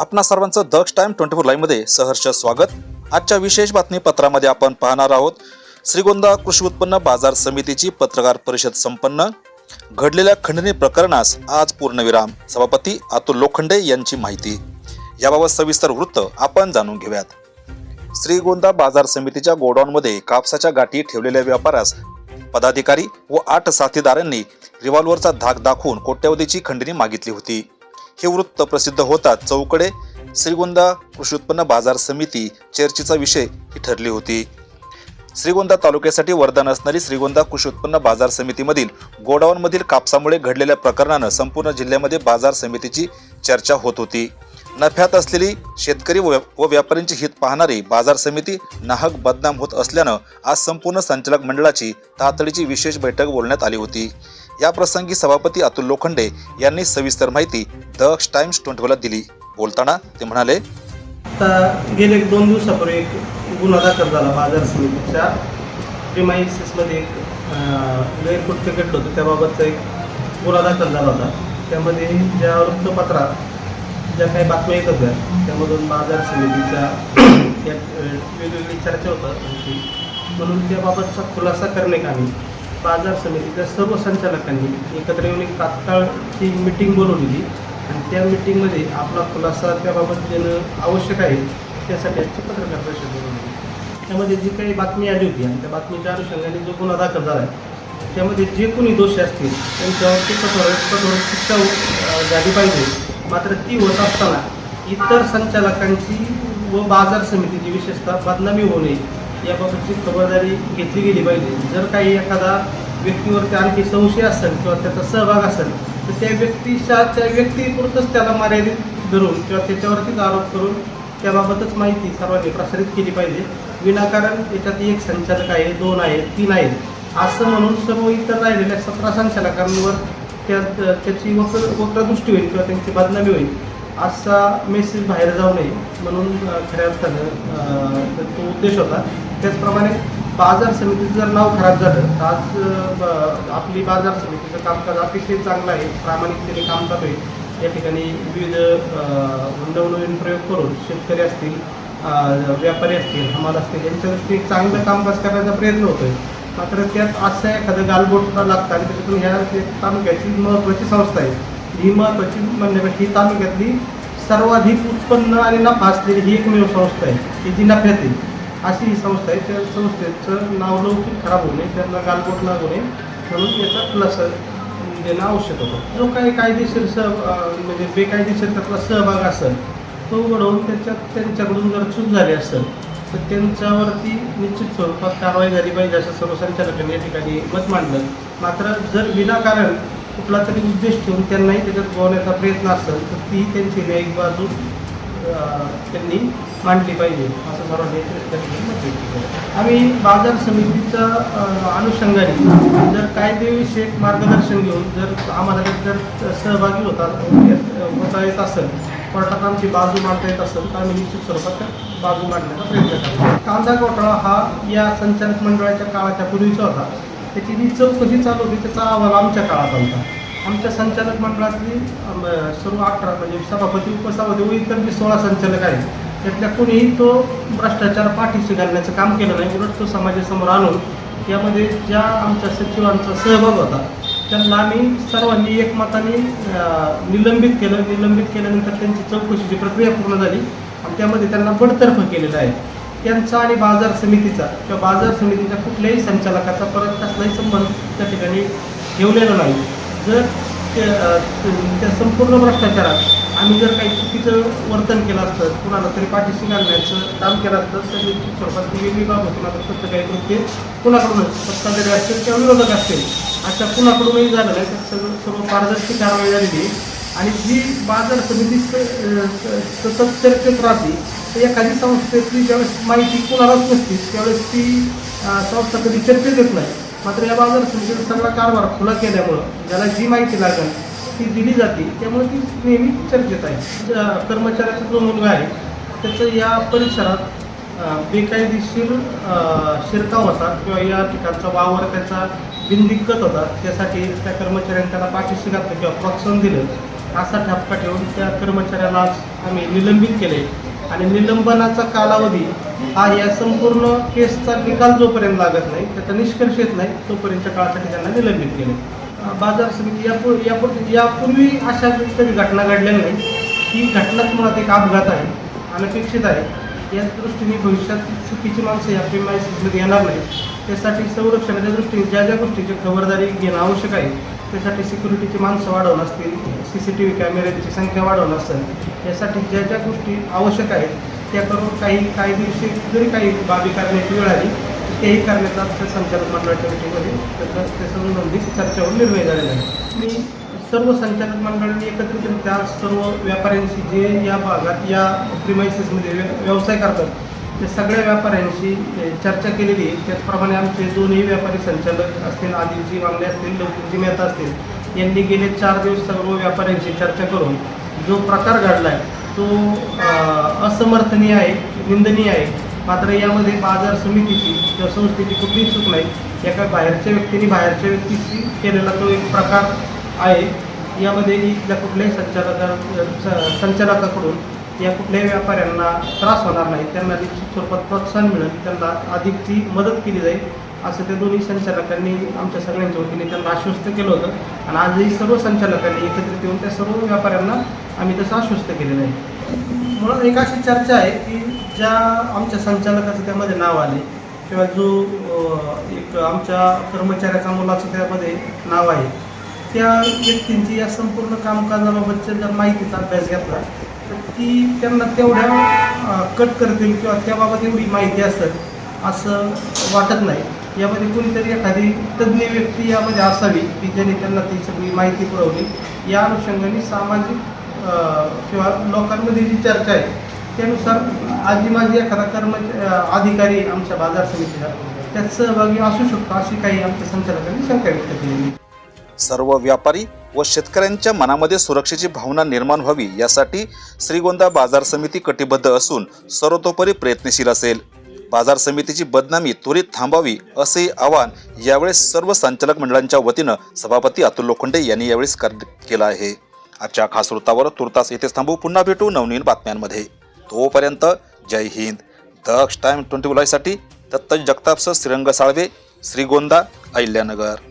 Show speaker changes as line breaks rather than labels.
आपणा सर्वांचं Daksh time twenty four लाईव्हमध्ये सहर्ष स्वागत. आजच्या विशेष बातमीपत्रामध्ये आपण पाहणार आहोत श्रीगोंदा कृषी उत्पन्न बाजार समितीची पत्रकार परिषद संपन्न. घडलेल्या खंडणी प्रकरणास आज पूर्णविराम. सभापती अतुल लोखंडे यांची माहिती. याबाबत सविस्तर वृत्त आपण जाणून घेऊयात. श्रीगोंदा बाजार समितीच्या गोडाऊनमध्ये कापसाच्या गाठी ठेवलेल्या व्यापारास पदाधिकारी व आठ साथीदारांनी रिव्हॉल्व्हरचा धाक दाखवून कोट्यवधीची खंडणी मागितली होती. हे वृत्त प्रसिद्ध होतात. चौकडे श्रीगोंदा कृषी उत्पन्न बाजार समिती चर्चेचा विषय ही ठरली होती. श्रीगोंदा तालुक्यासाठी वरदान असणारी श्रीगोंदा कृषी उत्पन्न बाजार समितीमधील गोडाऊनमधील कापसामुळे घडलेल्या प्रकरणानं संपूर्ण जिल्ह्यामध्ये बाजार समितीची चर्चा होत होती. नफ्यात असलेली शेतकरी व व व्यापाऱ्यांची हित पाहणारी बाजार समिती नाहक बदनाम होत असल्यानं आज संपूर्ण संचालक मंडळाची तातडीची विशेष बैठक बोलण्यात आली होती. या प्रसंगी सभापती अतुल लोखंडे यांनी सविस्तर माहिती दक्ष टाइम्स ट्वेंटीला दिली. बोलताना ते म्हणाले
आता गेले एक दोन दिवसापूर्वी एक गुन्हा दाखल झाला बाजार समितीच्या. प्रिमाइसिसमध्ये एक अं, गैरकृत्य घडलं होतं. त्याबाबतचा एक गुन्हा दाखल झाला होता. त्यामध्ये ज्या वृत्तपत्रात ज्या काही बातम्या येत होत्या त्यामधून बाजार समितीच्या वेगवेगळी चर्चा होतात म्हणून त्याबाबतचा खुलासा करण्याकामी बाजार समितीच्या सर्व संचालकांनी एकत्र येऊन एक तात्काळची मिटिंग बोलवलेली. आणि त्या मिटिंगमध्ये आपला खुलासा त्याबाबत देणं आवश्यक आहे त्यासाठी आजची पत्रकार परिषद बोलवली. त्यामध्ये जी काही बातमी आली होती आणि त्या बातमीच्या अनुषंगाने जो गुन्हा दाखल झाला आहे त्यामध्ये जे कोणी दोषी असतील त्यांच्यावरती कठोर कठोर शिक्षा झाली पाहिजे. मात्र ती होत असताना इतर संचालकांची व बाजार समितीची विशेषतः बदनामी होऊ नये याबाबतची खबरदारी घेतली गेली पाहिजे. जर काही एखादा व्यक्तीवरती आणखी संशय असेल किंवा त्याचा सहभाग असेल तर त्या व्यक्तीच्या त्या व्यक्तीपुरतंच त्याला मर्यादित धरून किंवा त्याच्यावरतीच आरोप करून त्याबाबतच माहिती सर्वांनी प्रसारित केली पाहिजे. विनाकारण याच्यात एक संचालक आहे दोन आहेत तीन आहेत. असं म्हणून सर्व इतर राहिलेल्या सतरा संचालकांवर त्या त्याची वक्र वक्रदृष्टी होईल किंवा त्यांची बदनामी होईल असा मेसेज बाहेर जाऊ नये म्हणून खऱ्या अर्थानं तो उद्देश होता. त्याचप्रमाणे बाजार समितीचं जर नाव खराब झालं तर आज आपली बाजार समितीचं कामकाज अतिशय चांगलं आहे. प्रामाणिकतेने काम चालू आहे या ठिकाणी विविध अ, नवनवीन प्रयोग करून शेतकरी असतील व्यापारी असतील हमाल असतील यांच्या दृष्टीने चांगलं कामकाज करण्याचा प्रयत्न होतोय. मात्र त्यात असं एखादं गालबोट लागतं आणि त्याच्यातून ह्या तालुक्याची महत्त्वाची संस्था आहे ही महत्त्वाची म्हणण्यापेक्षा ही तालुक्यातली सर्वाधिक उत्पन्न आणि नफा असलेली ही एकमेव संस्था आहे की जी नफ्यात येईल अशी ही संस्था आहे. त्या संस्थेचं नावलौकिक खराब होऊ नये. त्यांना गालबोट लागू नये. म्हणून याचा खुलासा देणं आवश्यक होतं. जो काही कायदेशीर सह म्हणजे बेकायदेशीर त्यातला सहभाग असेल तो घडवून त्याच्यात त्यांच्याकडून जर चूक झाली असेल तर त्यांच्यावरती निश्चित स्वरूपात कारवाई झाली पाहिजे असं सर्व संचालकांनी या ठिकाणी मत मांडलं. मात्र जर विनाकारण कुठला तरी उद्देश ठेवून त्यांनाही त्याच्यात गोवण्याचा प्रयत्न असेल तर ती त्यांची न्यायिक बाजू त्यांनी मांडली पाहिजे असं सर्वांनी मत व्यक्त केलं. आम्ही बाजार समितीच्या अनुषंगाने जर कायदेविषयक मार्गदर्शन घेऊन जर आम्हाला जर सहभागी होतात होता येत असेल कोर्टात आमची बाजू मांडता येत असेल तर आम्ही निश्चित स्वरूपात बाजू मांडण्याचा प्रयत्न करतो. कांदा घोटाळा हा या संचालक मंडळाच्या काळाच्या पूर्वीचा होता. त्याची जी चौकशी चालू होती त्याचा अहवाल आमच्या काळात होता. आमच्या संचालक मंडळातली सर्व अठरा म्हणजे सभापती उपसभापती व इतर जे सोळा संचालक आहेत त्यातल्या कोणीही तो भ्रष्टाचार पाठीशी घालण्याचं काम केलं नाही उलट तो समाजासमोर आणून यामध्ये ज्या आमच्या सचिवांचा सहभाग होता त्यांना आम्ही सर्वांनी एकमताने निलंबित केलं. निलंबित केल्यानंतर त्यांची चौकशीची प्रक्रिया पूर्ण झाली आणि त्यामध्ये त्यांना बडतर्फ केलेलं आहे. त्यांचा आणि बाजार समितीचा किंवा बाजार समितीच्या कुठल्याही संचालकाचा परत कसलाही संबंध त्या ठिकाणी ठेवलेला नाही. जर त्या संपूर्ण भ्रष्टाचारात आम्ही जर काही चुकीचं वर्तन केलं असतं कुणाला तरी पाठीशी घालण्याचं काम केलं असतं तर निश्चित स्वरूपात ती वेगळी बाब होती मात्र तसं काही कृत्य कुणाकडूनच सत्ताधारी असतील किंवा विरोधक असतील अशा कुणाकडूनही झालं नाही तर सगळं सर्व पारदर्शी कारवाई झालेली आणि जी बाजार समिती सतत चर्चेत राहते तर एखादी संस्थेतली ज्यावेळेस माहिती कुणालाच नसते त्यावेळेस ती संस्था कधी चर्चेत येत नाही. मात्र या बाजार समितीचा सगळा कारभार खुला केल्यामुळं ज्याला जी माहिती लागेल ती दिली जाते. त्यामुळे ती नेहमी चर्चेत आहे. म्हणजे, ज्या कर्मचाऱ्याचा जो मुलगा आहे त्याचं या परिसरात बेकायदेशीर शिरकाव होता किंवा या ठिकाणचा वावर त्याचा बिनदिक्कत होता त्यासाठी त्या कर्मचाऱ्यांनी त्याला पाठीशी घातलं किंवा प्रोत्साहन दिलं. असा ठपका ठेवून त्या कर्मचाऱ्याला आम्ही निलंबित केले आणि निलंबनाचा कालावधी हा या संपूर्ण केसचा निकाल जोपर्यंत लागत नाही त्याचा निष्कर्ष येत नाही तोपर्यंतच्या काळासाठी त्यांना निलंबित केले. बाजार समिती यापूर्वी यापू यापूर्वी अशा कधी घटना घडलेल्या नाही ही घटनाच मुळात एक अपघात आहे अनपेक्षित आहे. या दृष्टीने भविष्यात चुकीची माणसं या प्रेमायसीमध्ये येणार नाही त्यासाठी संरक्षणाच्या दृष्टीने ज्या ज्या गोष्टीची खबरदारी घेणं आवश्यक आहे त्यासाठी सिक्युरिटीची माणसं वाढवणं असतील सी सी टी व्ही कॅमेऱ्याची संख्या वाढवणं असेल यासाठी ज्या ज्या गोष्टी आवश्यक आहेत त्याबरोबर काही काही दिवशी जरी काही बाबी करण्याची वेळ आली तर तेही करण्याचा आमच्या संचालक मंडळाच्या मीटिंगमध्ये त्याचा त्या चर्चा चर्चावर निर्णय झालेला आहे. मी सर्व संचालक मंडळांनी एकत्रितरित्या सर्व व्यापाऱ्यांशी जे या भागात या प्रिमायसेसमध्ये व्यवसाय करतात त्या सगळ्या व्यापाऱ्यांशी चर्चा केलेली आहे. त्याचप्रमाणे आमचे दोन्ही व्यापारी संचालक असतील आदिलजी वांगले असतील लवकरजी मेहता असतील यांनी गेले चार दिवस सर्व व्यापाऱ्यांशी चर्चा करून जो प्रकार घडला आहे तो असमर्थनीय आहे निंदनीय आहे. मात्र यामध्ये बाजार समितीची किंवा संस्थेची कुठलीही चूक नाही. एका बाहेरच्या व्यक्तीने बाहेरच्या व्यक्तीशी केलेला तो एक प्रकार आहे. यामध्ये इथल्या कुठल्याही संचालका स- संचालकाकडून या कुठल्याही व्यापाऱ्यांना त्रास होणार नाही. त्यांना निश्चित स्वरूपात प्रोत्साहन मिळेल. त्यांना अधिकची मदत केली जाईल. असं त्या दोन्ही संचालकांनी आमच्या सगळ्यांच्या वतीने त्यांना आश्वस्त केलं होतं. आणि आजही सर्व संचालकांनी एकत्रित येऊन त्या सर्व व्यापाऱ्यांना आम्ही तसं आश्वस्त केलेलं आहे. म्हणून एक अशी चर्चा आहे की ज्या आमच्या संचालकाचं त्यामध्ये नाव आले किंवा जो एक आमच्या कर्मचाऱ्याच्या मुलाचं त्यामध्ये नाव आहे त्या व्यक्तींची या संपूर्ण कामकाजाबाबतच्या जर माहितीचा अभ्यास घेतला तर ती त्यांना तेवढ्या कट करतील किंवा त्याबाबत एवढी माहिती असेल असं वाटत नाही. यामध्ये कोणीतरी एखादी तज्ज्ञ व्यक्ती यामध्ये असावी की ज्याने त्यांना ती सगळी माहिती पुरवली. या अनुषंगाने सामाजिक किंवा लोकांमध्ये जी चर्चा आहे त्यानुसार आजी माझी एखादा कर्मचारी अधिकारी आमच्या बाजार समितीला त्यात सहभागी असू शकतो अशी काही आमच्या संचालकांनी शंका व्यक्त केली
सर्व व्यापारी व शेतकऱ्यांच्या मनामध्ये सुरक्षेची भावना निर्माण व्हावी यासाठी श्रीगोंदा बाजार समिती कटिबद्ध असून सर्वतोपरी प्रयत्नशील असेल. बाजार समितीची बदनामी त्वरित थांबावी असे आवाहन यावेळेस सर्व संचालक मंडळांच्या वतीनं सभापती अतुल लोखंडे यांनी यावेळेस कर केलं आहे. आजच्या खास वृत्तावर तुर्तास येथेच थांबू. पुन्हा भेटू नवनवीन बातम्यांमध्ये. तोपर्यंत जय हिंद. दक्ष टाइम ट्वेंटी साठी दत्त जगतापसह श्रीरंग साळवे श्रीगोंदा अहिल्यानगर.